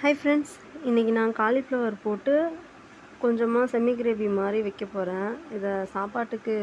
Hi friends இன்றைக்கி நான் cauliflower போட்டு கொஞ்சமாக செமி கிரேவி மாதிரி வைக்க போகிறேன் இதை சாப்பாட்டுக்கு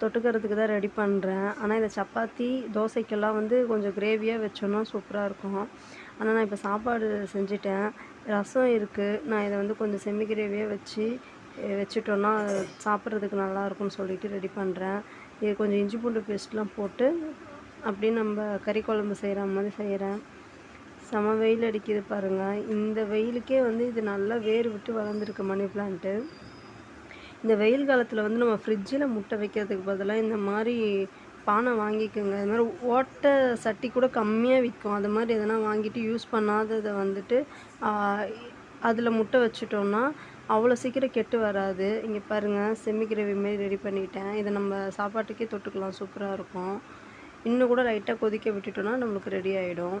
தொட்டுக்கிறதுக்கு தான் ரெடி பண்ணுறேன் ஆனால் இதை சப்பாத்தி தோசைக்கெல்லாம் வந்து கொஞ்சம் கிரேவியாக வச்சோன்னா சூப்பராக இருக்கும். ஆனால் நான் இப்போ சாப்பாடு செஞ்சுட்டேன். ரசம் இருக்குது நான் இதை வந்து கொஞ்சம் செமி கிரேவியாக வச்சு வச்சுட்டோன்னா சாப்பிட்றதுக்கு நல்லாயிருக்கும்னு சொல்லிட்டு ரெடி பண்ணுறேன் இது கொஞ்சம் இஞ்சி பூண்டு பேஸ்ட்லாம் போட்டு அப்படியே நம்ம கறி குழம்பு செய்கிற மாதிரி செய்கிறேன் செம வெயில் அடிக்குது பாருங்கள் இந்த வெயிலுக்கே வந்து இது நல்லா வேர் விட்டு வளர்ந்துருக்கு மணி பிளான்ட்டு இந்த வெயில் காலத்தில் வந்து நம்ம ஃப்ரிட்ஜில் முட்டை வைக்கிறதுக்கு பதிலாக இந்த மாதிரி பானை வாங்கிக்கோங்க. இது மாதிரி ஓட்டை சட்டி கூட கம்மியாக விற்கும். அது மாதிரி எதனா வாங்கிட்டு யூஸ் பண்ணாததை வந்துட்டு அதில் முட்டை வச்சுட்டோம்னா அவ்வளோ சீக்கிரம் கெட்டு வராது. இங்கே பாருங்கள் செம்மி கிரேவி மாரி ரெடி பண்ணிட்டேன். இதை நம்ம சாப்பாட்டுக்கே தொட்டுக்கலாம். சூப்பராக இருக்கும். இன்னும் கூட லைட்டாக கொதிக்க விட்டுட்டோன்னா நம்மளுக்கு ரெடி ஆகிடும்